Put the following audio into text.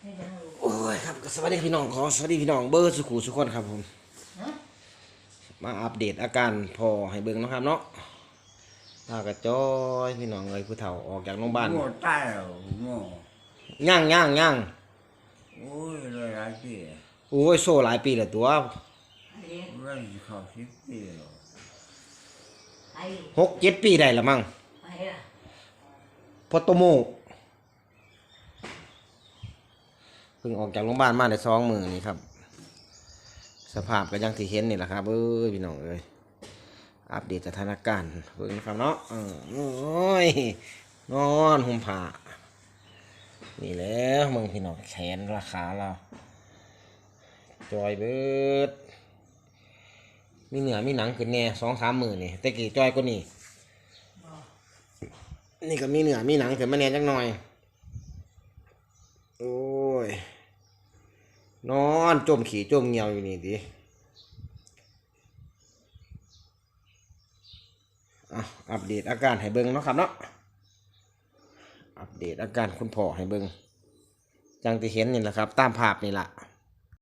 ให้ยังลูกโอ้ยครับก็สวัสดีพี่น้องขอสวัสดีพี่น้องเบอร์สุขุสุขคนครับผมฮะมาอัปเดตอาการพอให้เบิ่งเนาะครับเนาะตากระจอยพี่น้องเอ้ยผู้เฒ่าออกจากโรงพยาบาลโง่ตายแล้วโง่ย่างย่างย่างโอ้ยเลยหลายปีโอ้ยโซ่หลายปีแล้วตัวไอ้เรื่องเขาสิบปีแล้วไอ้หกเจ็ดปีได้ละมั้งไอ้ล่ะพอโตโมเพิ่งออกจากโรงพยาบาลมาได้สองมือนี่ครับ สภาพก็ยังที่เห็นนี่แหละครับเอ้ยพี่น้องเอ้ยอัปเดตสถานการณ์เบิ่งครับเนาะโอ้ยนอนหุ่มผ้านี่แล้วมึงพี่น้องแขนราคาเราจอยเบิดมีเหนือมีหนังขึ้นแน่สองสามมือนี่แต่กี่จอยก็นี่นี่ก็มีเหนือมีหนังขึ้นมาแน่จักหน่อย โอ้ย อนจมขี่จมเงียวอยู่นี่ดิอะอัปเดตอาการให้เบิ้งเนาะครับเนาะ อัปเดตอาการคุณพ่อให้เบิ้งจังที่เห็นนี่แหละครับ ตามภาพนี่แหละ